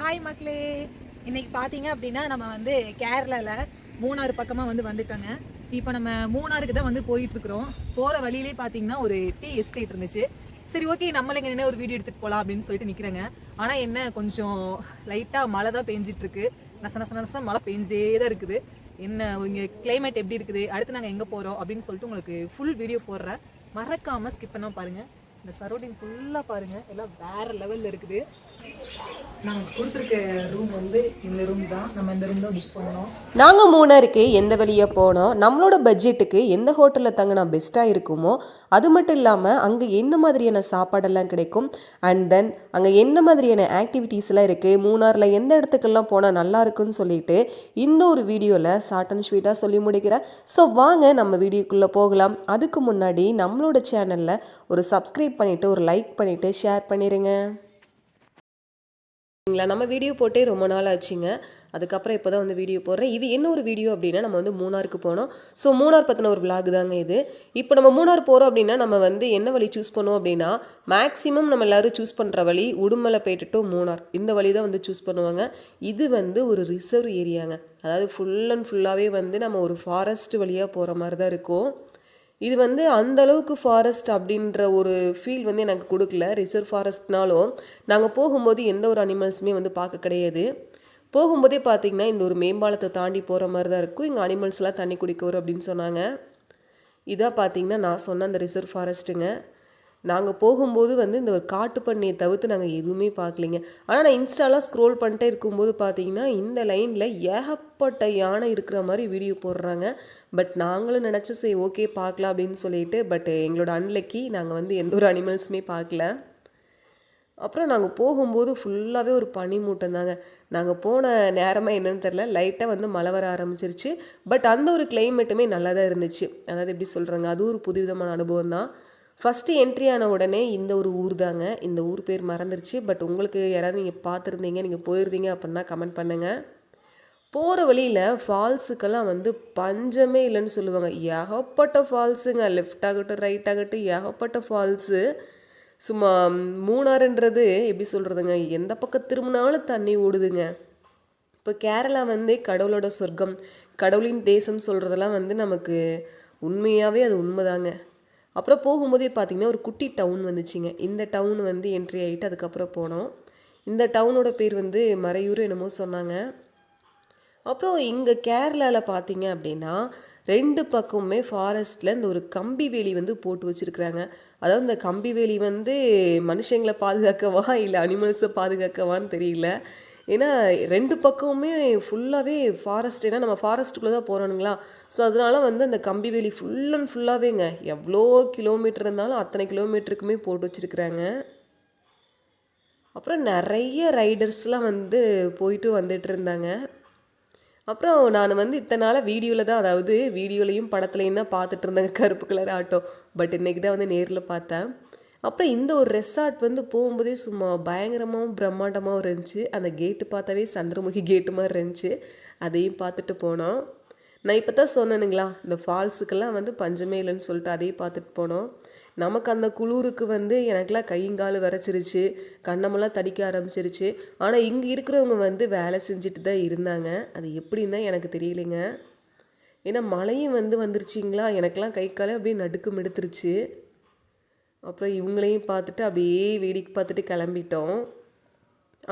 Hi மக்களே. இன்னைக்கு பார்த்தீங்க அப்படின்னா நம்ம வந்து கேரளாவில் மூணாறு பக்கமாக வந்து வந்துட்டோங்க. இப்போ நம்ம மூணாருக்கு தான் வந்து போயிட்டுருக்குறோம். போகிற வழியிலே பார்த்தீங்கன்னா ஒரு டீ எஸ்டேட் இருந்துச்சு. சரி ஓகே நம்மள இங்கே என்ன ஒரு வீடியோ எடுத்துகிட்டு போகலாம் அப்படின்னு சொல்லிட்டு நிற்கிறேங்க ஆனால் என்ன கொஞ்சம் லைட்டாக மழை தான் பெஞ்சிட்ருக்கு நச நச நச மழை பெஞ்சே தான் இருக்குது. என்ன இங்கே கிளைமேட் எப்படி இருக்குது? அடுத்து நாங்கள் எங்கே போகிறோம் அப்படின்னு சொல்லிட்டு உங்களுக்கு ஃபுல் வீடியோ போடுறேன். மறக்காமல் ஸ்கிப் பண்ணால் பாருங்கள் இந்த சரௌண்டிங் ஃபுல்லாக பாருங்கள் எல்லாம் வேறு லெவலில் இருக்குது. நாங்கள் கொடுத்துருக்க ரூம் வந்து இந்த ரூம் தான். நம்ம இந்த ரூம் தான் புக் பண்ணோம். நாங்கள் மூணாருக்கு எந்த வழியாக போனோம் நம்மளோட பட்ஜெட்டுக்கு எந்த ஹோட்டலில் தங்கினா பெஸ்ட்டாக இருக்குமோ அது மட்டும் இல்லாமல் அங்கே என்ன மாதிரியான சாப்பாடெல்லாம் கிடைக்கும் அண்ட் தென் அங்கே என்ன மாதிரியான ஆக்டிவிட்டீஸ்லாம் இருக்குது மூணாரில் எந்த இடத்துக்கெல்லாம் போனால் நல்லா இருக்குன்னு சொல்லிட்டு இந்த ஒரு வீடியோவில் ஷார்ட் அண்ட் ஸ்வீட்டாக சொல்லி முடிக்கிறேன். ஸோ வாங்க நம்ம வீடியோக்குள்ளே போகலாம். அதுக்கு முன்னாடி நம்மளோட சேனலில் ஒரு சப்ஸ்கிரைப் பண்ணிவிட்டு ஒரு லைக் பண்ணிவிட்டு ஷேர் பண்ணிடுங்க சரிங்களா? நம்ம வீடியோ போட்டே ரொம்ப நாள் ஆச்சுங்க. அதுக்கப்புறம் இப்போ தான் வந்து வீடியோ போடுறேன். இது என்ன ஒரு வீடியோ அப்படின்னா நம்ம வந்து மூணாருக்கு போனோம். ஸோ மூணார் பற்றின ஒரு விளாக் தாங்க இது. இப்போ நம்ம மூணார் போகிறோம் அப்படின்னா நம்ம வந்து என்ன வழி சூஸ் பண்ணுவோம் அப்படின்னா மேக்ஸிமம் நம்ம எல்லோரும் சூஸ் பண்ணுற வழி உடுமலைப்பேட்டு டு மூணார். இந்த வழி தான் வந்து சூஸ் பண்ணுவாங்க. இது வந்து ஒரு ரிசர்வ் ஏரியாங்க அதாவது ஃபுல் அண்ட் ஃபுல்லாகவே வந்து நம்ம ஒரு ஃபாரஸ்ட் வழியாக போகிற மாதிரி தான் இருக்கும். இது வந்து அந்த அளவுக்கு ஃபாரஸ்ட் அப்படின்ற ஒரு ஃபீல் வந்து எனக்கு கொடுக்கல. ரிசர்வ் ஃபாரஸ்ட்னாலும் நாங்கள் போகும்போது எந்த ஒரு அனிமல்ஸுமே வந்து பார்க்க கிடையாது. போகும்போதே பார்த்தீங்கன்னா இந்த ஒரு மேம்பாலத்தை தாண்டி போகிற மாதிரி தான் இருக்கும். இங்கே அனிமல்ஸ்லாம் தண்ணி குடிக்க வரும் அப்படின்னு சொன்னாங்க. இதாக பார்த்தீங்கன்னா நான் சொன்ன அந்த ரிசர்வ் ஃபாரஸ்ட்டுங்க நாங்கள் போகும்போது வந்து இந்த ஒரு காட்டு பண்ணியை தவிர்த்து நாங்கள் எதுவுமே பார்க்கலிங்க. ஆனால் நான் இன்ஸ்டாலாம் ஸ்க்ரோல் பண்ணிட்டே இருக்கும்போது பார்த்தீங்கன்னா இந்த லைனில் ஏகப்பட்ட யானை இருக்கிற மாதிரி வீடியோ போடுறாங்க. பட் நாங்களும் நினச்சி சரி ஓகே பார்க்கலாம் அப்படின்னு சொல்லிட்டு பட் எங்களோட அன்லக்கி நாங்கள் வந்து எந்த ஒரு அனிமல்ஸுமே பார்க்கல. அப்புறம் நாங்கள் போகும்போது ஃபுல்லாகவே ஒரு பனி மூட்டம் தாங்க. நாங்கள் போன நேரமாக என்னென்னு தெரில லைட்டாக வந்து மழை வர ஆரம்பிச்சிருச்சு. பட் அந்த ஒரு கிளைமேட்டுமே நல்லா தான் இருந்துச்சு. அதாவது எப்படி சொல்கிறாங்க அது ஒரு புதுவிதமான அனுபவம் தான் ஃபஸ்ட்டு என்ட்ரி ஆன உடனே இந்த ஒரு ஊர் தாங்க. இந்த ஊர் பேர் மறந்துருச்சு. பட் உங்களுக்கு யாராவது நீங்கள் பார்த்துருந்தீங்க நீங்கள் போயிருந்தீங்க அப்படின்னா கமெண்ட் பண்ணுங்கள் போகிற வழியில் ஃபால்ஸுக்கெல்லாம் வந்து பஞ்சமே இல்லைன்னு சொல்லுவாங்க. ஏகப்பட்ட ஃபால்ஸுங்க லெஃப்ட் ஆகட்டும் ரைட் ஆகட்டும் ஏகப்பட்ட ஃபால்ஸு சும்மா மூணாறுன்றது எப்படி சொல்கிறதுங்க எந்த பக்கம் திரும்பினாலும் தண்ணி ஓடுதுங்க. இப்போ கேரளா வந்து கடவுளோட சொர்க்கம் கடவுளின் தேசம் சொல்கிறதெல்லாம் வந்து நமக்கு உண்மையாகவே அது உண்மைதாங்க. அப்புறம் போகும்போதே பார்த்தீங்கன்னா ஒரு குட்டி டவுன் வந்துச்சுங்க. இந்த டவுன் வந்து என்ட்ரி ஆகிட்டு அதுக்கப்புறம் போனோம். இந்த டவுனோட பேர் வந்து மறையூர் என்னமோ சொன்னாங்க. அப்புறம் இங்கே கேரளாவில் பார்த்தீங்க அப்படின்னா ரெண்டு பக்கமுமே ஃபாரஸ்ட்டில் இந்த ஒரு கம்பி வேலி வந்து போட்டு வச்சுருக்குறாங்க. அதாவது இந்த கம்பி வேலி வந்து மனுஷங்களை பாதுகாக்கவா இல்லை அனிமல்ஸை பாதுகாக்கவான்னு தெரியல. ஏன்னா ரெண்டு பக்கமுமே ஃபுல்லாகவே ஃபாரஸ்ட் ஏன்னா நம்ம ஃபாரஸ்ட்டுக்குள்ளே தான் போகிறோனுங்களா ஸோ அதனால வந்து அந்த கம்பி வேலி ஃபுல் அண்ட் ஃபுல்லாகவேங்க எவ்வளோ கிலோமீட்டர் இருந்தாலும் அத்தனை கிலோமீட்டருக்குமே போட்டு வச்சுருக்குறாங்க. அப்புறம் நிறைய ரைடர்ஸ்லாம் வந்து போயிட்டு வந்துட்டு இருந்தாங்க. அப்புறம் நான் வந்து இத்தனை நாளாக வீடியோவில் தான் அதாவது வீடியோலையும் படத்துலையும் தான் பார்த்துட்டு இருந்தேங்க. கருப்பு கலர் ஆட்டோ. பட் இன்றைக்கி தான் வந்து நேரில் பார்த்தேன். அப்புறம் இந்த ஒரு ரெசார்ட் வந்து போகும்போதே சும்மா பயங்கரமாகவும் பிரம்மாண்டமாகவும் இருந்துச்சு. அந்த கேட்டு பார்த்தாவே சந்திரமுகி கேட்டு மாதிரி இருந்துச்சு. அதையும் பார்த்துட்டு போனோம். நான் இப்போ தான் சொன்னேனுங்களா இந்த ஃபால்ஸுக்கெல்லாம் வந்து பஞ்சமே இல்லைன்னு சொல்லிட்டு அதையும் பார்த்துட்டு போனோம். நமக்கு அந்த குளூருக்கு வந்து எனக்கெல்லாம் கைங்கால் வரைச்சிருச்சு. கண்ணமெல்லாம் தடிக்க ஆரம்பிச்சிருச்சு. ஆனால் இங்கே இருக்கிறவங்க வந்து வேலை செஞ்சுட்டு தான் இருந்தாங்க. அது எப்படின்னு தான் எனக்கு தெரியலைங்க. ஏன்னா மழையும் வந்து வந்துருச்சிங்களா? எனக்கெல்லாம் கை காலே அப்படியே நடுக்கம் எடுத்துருச்சு. அப்புறம் இவங்களையும் பார்த்துட்டு அப்படியே வேடிக்கை பார்த்துட்டு கிளம்பிட்டோம்.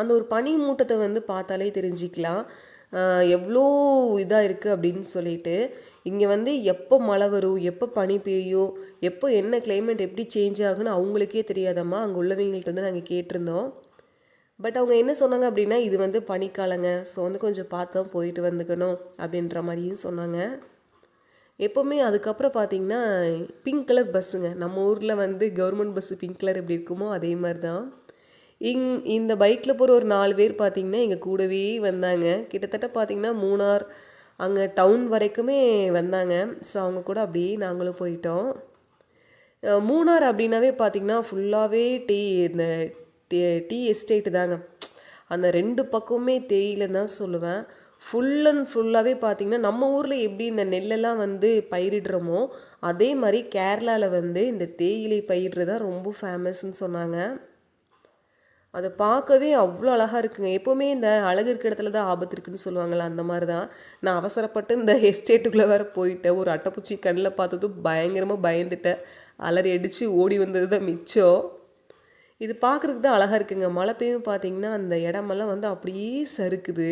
அந்த ஒரு பனி மூட்டத்தை வந்து பார்த்தாலே தெரிஞ்சிக்கலாம். எவ்வளோ இதாக இருக்குது அப்படின்னு சொல்லிட்டு. இங்கே வந்து எப்போ மழை வரும் எப்போ பனி பெய்யும் எப்போ என்ன கிளைமேட் எப்படி சேஞ்ச் ஆகுன்னு அவங்களுக்கே தெரியாதம்மா. அங்கே உள்ளவங்கள்ட்ட வந்து நாங்கள் கேட்டிருந்தோம். பட் அவங்க என்ன சொன்னாங்க அப்படின்னா இது வந்து பனிக்காலங்க ஸோ வந்து கொஞ்சம் பார்த்து தான் போயிட்டு வந்துக்கணும் அப்படின்ற மாதிரியும் சொன்னாங்க. எப்போவுமே அதுக்கப்புறம் பார்த்தீங்கன்னா பிங்க் கலர் பஸ்ஸுங்க நம்ம ஊரில் வந்து கவர்மெண்ட் பஸ்ஸு பிங்க் கலர் எப்படி இருக்குமோ அதே மாதிரி தான் இங் இந்த பைக்கில் போகிற ஒரு நாலு பேர் பார்த்தீங்கன்னா எங்கள் கூடவே வந்தாங்க. கிட்டத்தட்ட பார்த்தீங்கன்னா மூணார் அங்கே டவுன் வரைக்குமே வந்தாங்க. ஸோ அவங்க கூட அப்படியே நாங்களும் போயிட்டோம். மூணார் அப்படின்னாவே பார்த்தீங்கன்னா ஃபுல்லாகவே டீ இந்த டீ டீ எஸ்டேட்டு தாங்க. அந்த ரெண்டு பக்கமுமே தேயிலைன்னு தான் சொல்லுவேன். ஃபுல் அண்ட் ஃபுல்லாகவே பார்த்தீங்கன்னா நம்ம ஊரில் எப்படி இந்த நெல்லெல்லாம் வந்து பயிரிடுறோமோ அதே மாதிரி கேரளாவில் வந்து இந்த தேயிலை பயிரிடுறது தான் ரொம்ப ஃபேமஸ்ன்னு சொன்னாங்க. அதை பார்க்கவே அவ்வளோ அழகாக இருக்குங்க. எப்போவுமே இந்த அழகு இருக்கிற இடத்துல தான் ஆபத்து இருக்குன்னு சொல்லுவாங்கள்ல அந்த மாதிரி தான். நான் அவசரப்பட்டு இந்த எஸ்டேட்டுக்குள்ளே வேற போயிட்டேன். ஒரு அட்டைப்பூச்சி கண்ணில் பார்த்ததும் பயங்கரமாக பயந்துட்டேன். அலறி அடித்து ஓடி வந்தது தான் மிச்சம். இது பார்க்குறதுக்கு தான் அழகாக இருக்குங்க. மழை பெய்யும் பார்த்தீங்கன்னா அந்த இடமெல்லாம் வந்து அப்படியே சறுக்குது.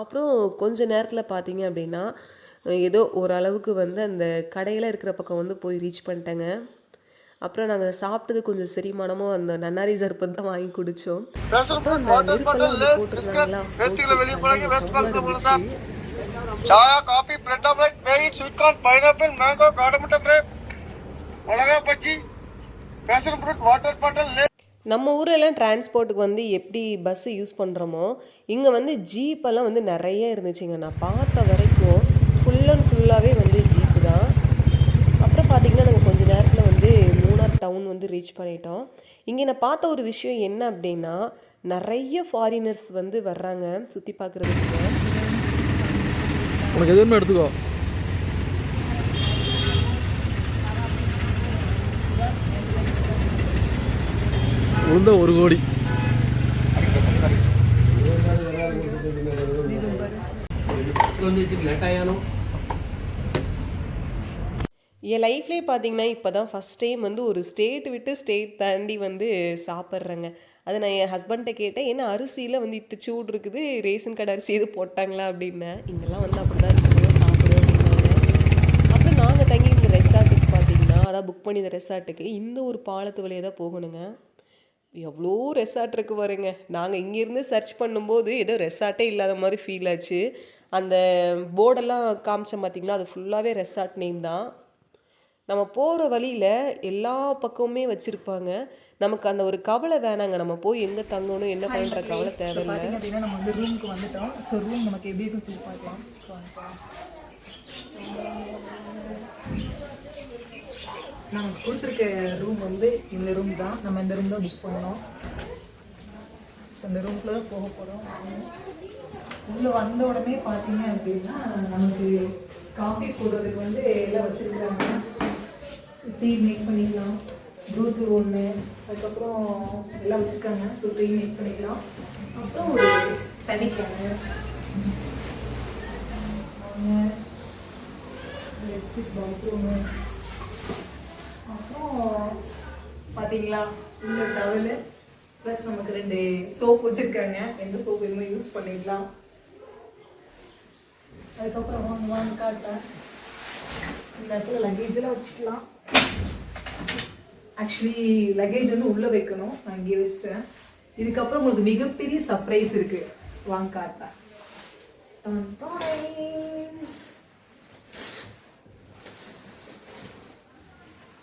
அப்புறம் கொஞ்ச நேரத்தில் பார்த்தீங்க அப்படின்னா ஏதோ ஓரளவுக்கு வந்து அந்த கடையில் இருக்கிற பக்கம் வந்து போய் ரீச் பண்ணிட்டேங்க. அப்புறம் நாங்கள் சாப்பிட்டது கொஞ்சம் செரிமானமும் அந்த நன்னாரி சர்பத் தான் வாங்கி குடித்தோம் அப்புறம் அந்த நெருப்பெல்லாம் வந்து போட்டிருந்தாங்களா? பைனாப்பிள் மேங்கோ காடமுட்டை மிளகா bajji passion fruit water bottle நம்ம ஊரெல்லாம் டிரான்ஸ்போர்ட்டுக்கு வந்து எப்படி பஸ்ஸு யூஸ் பண்ணுறோமோ இங்கே வந்து ஜீப்பெல்லாம் வந்து நிறைய இருந்துச்சுங்க. நான் பார்த்த வரைக்கும் ஃபுல் அண்ட் ஃபுல்லாகவே வந்து ஜீப்பு தான். அப்புறம் பார்த்திங்கன்னா நாங்கள் கொஞ்ச நேரத்தில் வந்து மூணார் டவுன் வந்து ரீச் பண்ணிட்டோம். இங்கே நான் பார்த்த ஒரு விஷயம் என்ன அப்படின்னா நிறைய ஃபாரினர்ஸ் வந்து வர்றாங்க சுற்றி பார்க்குறதுக்கு. உனக்கு எதுவுமே எடுத்துக்கோ. உளுந்த ஒரு கோடி. என் லைஃப்லேயே பார்த்தீங்கன்னா இப்போ தான் ஃபஸ்ட் டைம் வந்து ஒரு ஸ்டேட் விட்டு ஸ்டேட் தாண்டி வந்து சாப்பிட்றேங்க. அதை நான் என் ஹஸ்பண்ட்டை கேட்டேன் என்ன அரிசியில் வந்து இத்து சூடு இருக்குது? ரேஷன் கடை அரிசி எது போட்டாங்களா? அப்படின்னேன். இங்கெல்லாம் வந்து அப்படி தான் இருக்குது சாப்பிடுவோம் அப்படின்னாங்க அப்புறம் நாங்கள் தங்கி இந்த ரெசார்ட்டுக்கு பார்த்தீங்கன்னா அதான் புக் பண்ணி இந்த ரெசார்ட்டுக்கு இந்த ஒரு பாலத்து வழியாக தான் போகணுங்க. எவ்வளோ ரெசார்ட் இருக்கு பாருங்க. நாங்கள் இங்கேருந்து சர்ச் பண்ணும்போது ஏதோ ரெசார்ட்டே இல்லாத மாதிரி ஃபீல் ஆச்சு. அந்த போர்டெல்லாம் காமிச்சேன் பார்த்தீங்களா அது ஃபுல்லாகவே ரெசார்ட் நேம் தான். நம்ம போகிற வழியில் எல்லா பக்கமுமே வச்சுருப்பாங்க. நமக்கு அந்த ஒரு கவலை வேணாங்க. நம்ம போய் எங்கே தங்கணும் என்ன பண்ணுற கவலை தேவையில்லை. அப்படின்னா நம்ம வந்து ரூமுக்கு வந்துட்டோம். ஸோ ரூம் நமக்கு எப்படி இருக்குன்னு சொல்லி பார்க்கலாம். ஸோ நாங்கள் கொடுத்துருக்க ரூம் வந்து இந்த ரூம் தான். நம்ம இந்த ரூம் தான் புக் பண்ணோம். ஸோ இந்த ரூம்குள்ளே தான் போக போகிறோம் உள்ளே வந்த உடனே பார்த்தீங்க அப்படின்னா நமக்கு காஃபி போடுறதுக்கு வந்து எல்லாம் வச்சுருக்குறாங்க. டீ மேக் பண்ணிக்கலாம். ப்ளூத் ஒன்று அதுக்கப்புறம் எல்லாம் வச்சுருக்காங்க. ஸோ டீ மேக் பண்ணிக்கலாம். அப்புறம் ஒரு தண்ணி கேனு எக்ஸிட் பாத்ரூமு பார்த்தீங்களா இந்த டவலு ப்ளஸ் நமக்கு ரெண்டு சோப் வச்சுருக்காங்க. எந்த சோப் வேணுமோ யூஸ் பண்ணிக்கலாம். அதுக்கப்புறம் வாங்க வாங்க காட்டேன் இந்த இடத்துல லக்கேஜெலாம் வச்சுக்கலாம். ஆக்சுவலி லக்கேஜ் வந்து உள்ளே வைக்கணும். நான் இங்கே வச்சிட்டேன். இதுக்கப்புறம் உங்களுக்கு மிகப்பெரிய சர்ப்ரைஸ் இருக்குது வாங்க காட்டேன்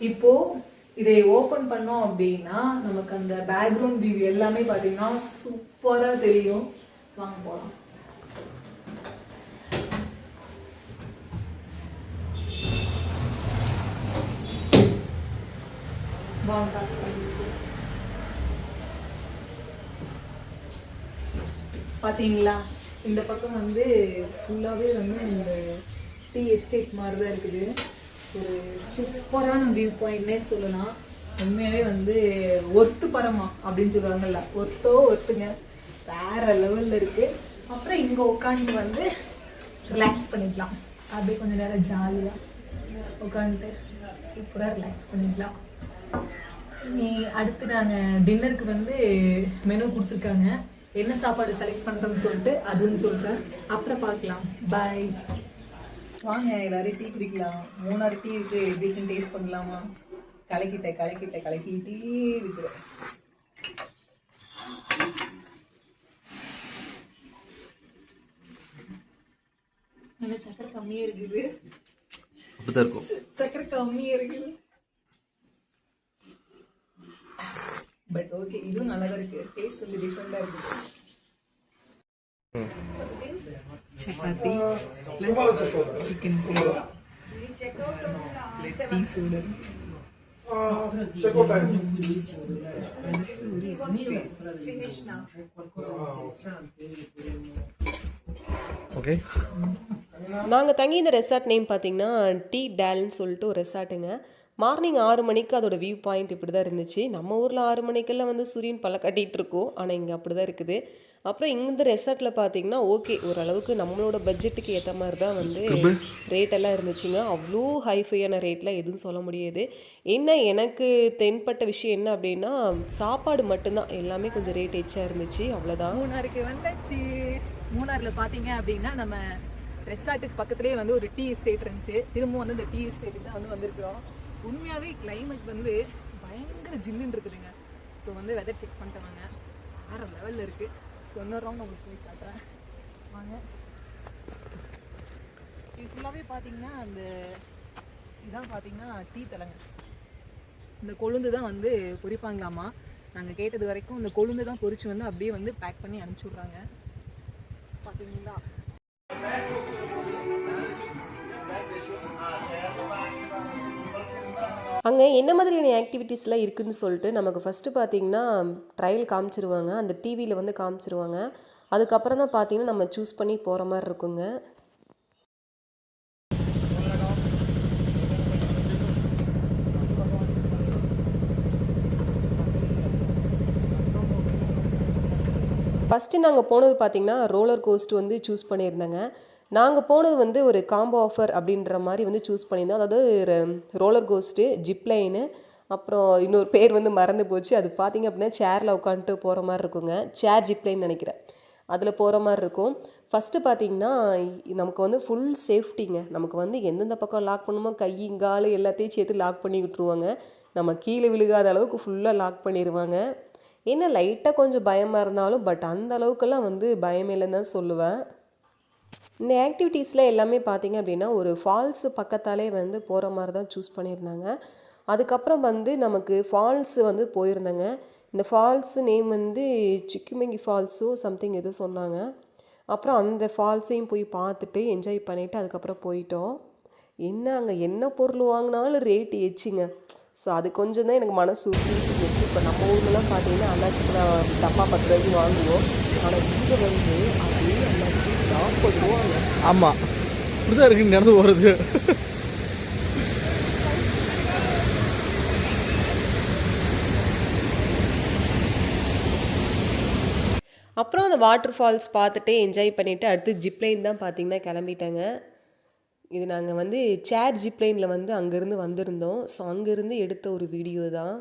இப்போது இப்போ இதை ஓப்பன் பண்ணோம் அப்படின்னா நமக்கு அந்த பேக்ரவுண்ட் வியூ எல்லாமே பார்த்தீங்கன்னா சூப்பராக தெரியும். வாங்க போகலாம் வாங்க இந்த பக்கம் வந்து ஃபுல்லாகவே வந்து இந்த டீ எஸ்டேட் மாதிரி தான் இருக்குது. ஒரு சூப்பரான வியூ பாயிண்ட்னே சொல்லலாம். உண்மையாகவே வந்து ஒத்து பரமா அப்படின்னு சொல்லுவாங்கல்ல. ஒத்தோ ஒத்துங்க. வேற லெவலில் இருக்கு. அப்புறம் இங்கே உட்காந்து வந்து ரிலாக்ஸ் பண்ணிக்கலாம். அப்படியே கொஞ்சம் நேரம் ஜாலியாக உட்காந்துட்டு சூப்பராக ரிலாக்ஸ் பண்ணிக்கலாம். நீ அடுத்து நாங்கள் டின்னருக்கு வந்து மெனு கொடுத்துருக்காங்க. என்ன சாப்பாடு செலக்ட் பண்ணுறோம்னு சொல்லிட்டு அதுன்னு சொல்கிறேன் அப்புறம் பார்க்கலாம். பாய் வாங்க எல்லாரும் டீ குடிக்கலாம். மூணாறு டீ இருக்கு எப்படி இருக்குன்னு டேஸ்ட் பண்ணலாமா? கலக்கிட்ட கலக்கிட்ட கலக்கிட்டே இருக்கு சக்கரை கம்மியா இருக்குது. சக்கரை கம்மியா இருக்குது பட் ஓகே இதுவும் நல்லா இருக்கு. டேஸ்ட் வந்து டிஃப்ரெண்டா இருக்கு. Chapati plus chicken plus piece okay நாங்கள் தங்கி இந்த ரெசார்ட் நேம் பார்த்தீங்கன்னா டீ டேல்னு சொல்லிட்டு ஒரு ரெசார்ட்டுங்க மார்னிங் ஆறு மணிக்கு அதோட வியூ பாயிண்ட் இப்படி தான் இருந்துச்சு. நம்ம ஊரில் ஆறு மணிக்கெல்லாம் வந்து சூரியன் பல கட்டிகிட்டு இருக்கோம். ஆனால் இங்கே அப்படி தான் இருக்குது. அப்புறம் இந்த ரெசார்ட்டில் பார்த்தீங்கன்னா ஓகே ஓரளவுக்கு நம்மளோட பட்ஜெட்டுக்கு ஏற்ற மாதிரி தான் வந்து ரேட் எல்லாம் இருந்துச்சுங்க. அவ்வளோ ஹைஃபையான ரேட்லாம் எதுவும் சொல்ல முடியாது. என்ன எனக்கு தென்பட்ட விஷயம் என்ன அப்படின்னா சாப்பாடு மட்டும்தான். எல்லாமே கொஞ்சம் ரேட் எச்சா இருந்துச்சு அவ்வளோதான் மூணாருக்கு வந்தாச்சு. மூணார்ல பாத்தீங்க அப்படின்னா நம்ம ரெசார்ட்டுக்கு பக்கத்துலேயே வந்து ஒரு டீ எஸ்டேட் இருந்துச்சு. திரும்ப வந்து இந்த டீ எஸ்டேட்டுக்கு தான் வந்து வந்திருக்கிறோம். உண்மையாவே கிளைமேட் வந்து பயங்கர ஜில்லுன்னு இருக்குதுங்க. ஸோ வந்து வெதர் செக் பண்ணிட்டு வாங்க வேற லெவலில் இருக்கு. ஸோ இன்னொரு உங்களுக்கு போய் காட்டுறேன். வாங்க. இது ஃபுல்லாகவே பார்த்தீங்கன்னா அந்த இதான் பார்த்தீங்கன்னா டீ தலைங்க. இந்த கொழுந்து தான் வந்து பொரிப்பாங்களாமா? நாங்கள் கேட்டது வரைக்கும் இந்த கொழுந்து தான் பொரிச்சு வந்து அப்படியே வந்து பேக் பண்ணி அனுப்பிச்சி விட்றாங்க. பார்த்தீங்களா அங்கே என்ன மாதிரியான ஆக்டிவிட்டீஸ்லாம் இருக்குதுன்னு சொல்லிட்டு நமக்கு ஃபஸ்ட்டு பார்த்தீங்கன்னா ட்ரையல் காமிச்சிருவாங்க. அந்த டிவியில் வந்து காமிச்சிருவாங்க. அதுக்கப்புறம் தான் பார்த்தீங்கன்னா நம்ம சூஸ் பண்ணி போகிற மாதிரி இருக்குங்க. ஃபஸ்ட்டு நாங்கள் போனது பார்த்தீங்கன்னா ரோலர் கோஸ்ட் வந்து சூஸ் பண்ணியிருந்தேங்க. நாங்கள் போனது வந்து ஒரு காம்போ ஆஃபர் அப்படின்ற மாதிரி வந்து சூஸ் பண்ணியிருந்தோம். அதாவது ரோலர் கோஸ்ட்டு ஜிப்லைனு அப்புறம் இன்னொரு பேர் வந்து மறந்து போச்சு. அது பார்த்தீங்க அப்படின்னா சேரில் உட்காந்துட்டு போகிற மாதிரி இருக்குங்க. சேர் ஜிப்லைன் நினைக்கிறேன். அதில் போகிற மாதிரி இருக்கும். ஃபஸ்ட்டு பார்த்தீங்கன்னா நமக்கு வந்து ஃபுல் சேஃப்டிங்க நமக்கு வந்து எந்தெந்த பக்கம் லாக் பண்ணுமோ கை கால் எல்லாத்தையும் சேர்த்து லாக் பண்ணி விட்ருவாங்க நம்ம கீழே விழுகாத அளவுக்கு ஃபுல்லாக லாக் பண்ணிடுவாங்க ஏன்னா லைட்டாக கொஞ்சம் பயமாக இருந்தாலும் பட் அந்த அளவுக்கெல்லாம் வந்து பயமே இல்லைன்னு தான் சொல்லுவேன். இந்த ஆக்டிவிட்டீஸில் எல்லாமே பார்த்தீங்க அப்படின்னா ஒரு ஃபால்ஸு பக்கத்தாலே வந்து போகிற மாதிரி தான் சூஸ் பண்ணியிருந்தாங்க. அதுக்கப்புறம் வந்து நமக்கு ஃபால்ஸு வந்து போயிருந்தேங்க. இந்த ஃபால்ஸு நேம் வந்து சிக்கிமங்கி ஃபால்ஸோ சம்திங் ஏதோ சொன்னாங்க. அப்புறம் அந்த ஃபால்ஸையும் போய் பார்த்துட்டு என்ஜாய் பண்ணிவிட்டு அதுக்கப்புறம் போயிட்டோம். என்ன அங்கே என்ன பொருள் வாங்கினாலும் ரேட் ஏச்சுங்க. ஸோ அது கொஞ்சம் தான் எனக்கு மனசு இருந்துச்சு. இப்போ நம்ம ஊர்லலாம் பார்த்தீங்கன்னா அண்ணாச்சி டப்பா பத்து ரூபாய்க்கு வாங்குவோம். ஆனால் இங்கே வந்து அதே அண்ணாச்சி நாற்பது ரூபாங்க ஆமாம் இப்படிதான் இருக்கு நடந்து போகிறது அப்புறம் அந்த வாட்டர் ஃபால்ஸ் பார்த்துட்டு என்ஜாய் பண்ணிவிட்டு அடுத்து ஜிப்லைன் தான் பார்த்தீங்கன்னா கிளம்பிட்டாங்க. இது நாங்கள் வந்து சேர் ஜிப்லைனில் வந்து அங்கேருந்து வந்திருந்தோம். ஸோ அங்கேருந்து எடுத்த ஒரு வீடியோ தான்.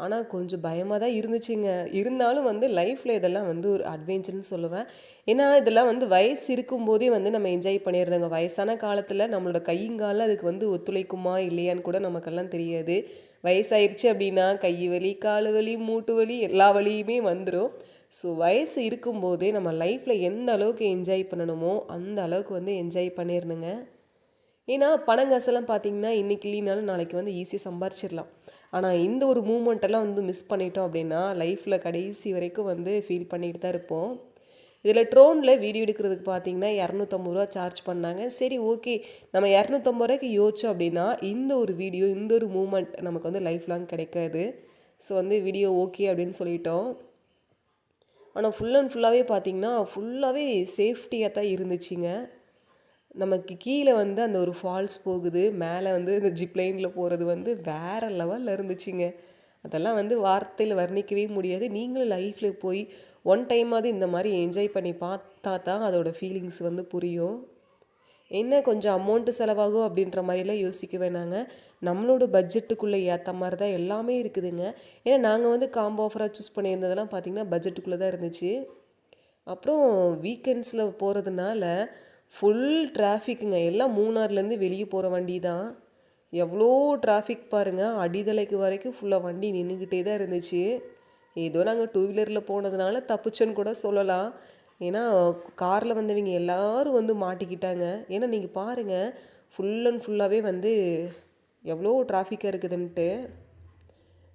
ஆனால் கொஞ்சம் பயமாக தான் இருந்துச்சுங்க. இருந்தாலும் வந்து லைஃப்பில் இதெல்லாம் வந்து ஒரு அட்வென்ச்சர்னு சொல்லுவேன். ஏன்னா இதெல்லாம் வந்து வயசு இருக்கும்போதே வந்து நம்ம என்ஜாய் பண்ணிடுறோங்க வயசான காலத்தில் நம்மளோட கையுங்கால அதுக்கு வந்து ஒத்துழைக்குமா இல்லையான்னு கூட நமக்கெல்லாம் தெரியாது. வயசாயிருச்சு அப்படின்னா கை வலி கால் வலி மூட்டு வலி எல்லா வலியுமே வந்துடும் ஸோ வயசு இருக்கும்போதே நம்ம லைஃப்பில் எந்த அளவுக்கு என்ஜாய் பண்ணணுமோ அந்த அளவுக்கு வந்து என்ஜாய் பண்ணிடணுங்க. ஏன்னா பணங்காசெல்லாம் பார்த்தீங்கன்னா இன்றைக்கி இல்லைனாலும் நாளைக்கு வந்து ஈஸியாக சம்பாரிச்சிடலாம். ஆனால் இந்த ஒரு மூமெண்ட்டெல்லாம் வந்து மிஸ் பண்ணிட்டோம் அப்படின்னா லைஃப்பில் கடைசி வரைக்கும் வந்து ஃபீல் பண்ணிட்டு தான் இருப்போம். இதில் ட்ரோனில் வீடியோ எடுக்கிறதுக்கு பார்த்தீங்கன்னா இரநூத்தம்பது ரூபா சார்ஜ் பண்ணாங்க. சரி ஓகே நம்ம இரநூத்தம்பது ரூபாய்க்கு யோசிச்சோம் அப்படின்னா இந்த ஒரு வீடியோ இந்த ஒரு மூமெண்ட் நமக்கு வந்து லைஃப் லாங் கிடைக்காது. ஸோ வந்து வீடியோ ஓகே அப்படின்னு சொல்லிட்டோம். ஆனால் ஃபுல் அண்ட் ஃபுல்லாகவே பார்த்தீங்கன்னா ஃபுல்லாகவே சேஃப்டியாக தான் இருந்துச்சுங்க. நமக்கு கீழே வந்து அந்த ஒரு ஃபால்ஸ் போகுது. மேலே வந்து இந்த ஜிப்லைனில் போகிறது வந்து வேறு லெவலில் இருந்துச்சுங்க. அதெல்லாம் வந்து வார்த்தையில் வர்ணிக்கவே முடியாது. நீங்களும் லைஃப்பில் போய் ஒன் டைமாவது இந்த மாதிரி என்ஜாய் பண்ணி பார்த்தா தான் அதோட ஃபீலிங்ஸ் வந்து புரியும். என்ன கொஞ்சம் அமௌண்ட்டு செலவாகும் அப்படின்ற மாதிரிலாம் யோசிக்க வேணாங்க. நம்மளோட பட்ஜெட்டுக்குள்ளே ஏற்ற மாதிரி தான் எல்லாமே இருக்குதுங்க. ஏன்னா நாங்கள் வந்து காம்போ ஆஃபராக சூஸ் பண்ணியிருந்ததெல்லாம் பார்த்திங்கன்னா பட்ஜெட்டுக்குள்ளே தான் இருந்துச்சு. அப்புறம் வீக்கெண்ட்ஸில் போகிறதுனால ஃபுல் டிராஃபிக்குங்க எல்லாம் மூணார்லேருந்து வெளியே போகிற வண்டி தான் எவ்வளோ டிராஃபிக் பாருங்கள் அடிதலைக்கு வரைக்கும் ஃபுல்லாக வண்டி நின்றுக்கிட்டே தான் இருந்துச்சு. ஏதோ நாங்கள் டூ வீலரில் போனதுனால தப்பிச்சோன்னு கூட சொல்லலாம். ஏன்னா காரில் வந்தவங்க எல்லாரும் வந்து மாட்டிக்கிட்டாங்க. ஏன்னா நீங்கள் பாருங்கள் ஃபுல் அண்ட் ஃபுல்லாகவே வந்து எவ்வளோ டிராஃபிக்காக இருக்குதுன்ட்டு.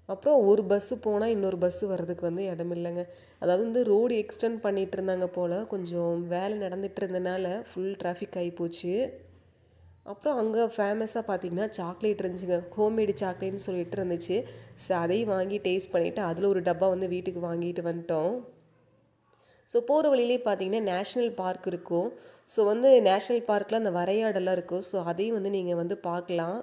அப்புறம் ஒரு பஸ்ஸு போனால் இன்னொரு பஸ்ஸு வர்றதுக்கு வந்து இடம் இல்லைங்க. அதாவது வந்து ரோடு எக்ஸ்டெண்ட் பண்ணிட்டு இருந்தாங்க போல் கொஞ்சம் வேலை நடந்துட்டு இருந்தனால ஃபுல் டிராஃபிக் ஆகி போச்சு. அப்புறம் அங்கே ஃபேமஸாக பார்த்தீங்கன்னா சாக்லேட் இருந்துச்சுங்க. ஹோம்மேடு சாக்லேட்னு சொல்லிட்டு இருந்துச்சு. ஸோ அதையும் வாங்கி டேஸ்ட் பண்ணிவிட்டு அதில் ஒரு டப்பா வந்து வீட்டுக்கு வாங்கிட்டு வந்துட்டோம். ஸோ போகிற வழியிலே பார்த்தீங்கன்னா நேஷ்னல் பார்க் இருக்கும். ஸோ வந்து நேஷ்னல் பார்க்கில் அந்த வரையாடெல்லாம் இருக்கும். ஸோ அதையும் வந்து நீங்கள் வந்து பார்க்கலாம்.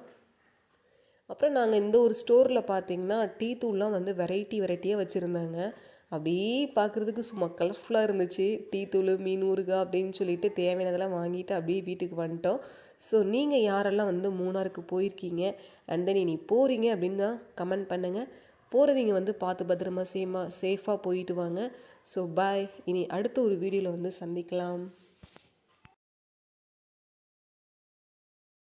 அப்புறம் நாங்கள் இந்த ஒரு ஸ்டோரில் பார்த்தீங்கன்னா டீ தூள்லாம் வந்து வெரைட்டி வெரைட்டியாக வச்சுருந்தாங்க. அப்படியே பார்க்குறதுக்கு சும்மா கலர்ஃபுல்லாக இருந்துச்சு. டீ தூள் மீன் ஊறுகாய் அப்படின்னு சொல்லிட்டு தேவையானதெல்லாம் வாங்கிட்டு அப்படியே வீட்டுக்கு வந்துட்டோம். ஸோ நீங்கள் யாரெல்லாம் வந்து மூணாருக்கு போயிருக்கீங்க? அண்ட் தென் இனி போகிறீங்க அப்படின்னு தான் கமெண்ட் பண்ணுங்கள் போகிறவங்க வந்து பார்த்து பத்திரமா சேமா சேஃபாக போயிட்டு வாங்க. ஸோ பாய் இனி அடுத்த ஒரு வீடியோவில் வந்து சந்திக்கலாம்.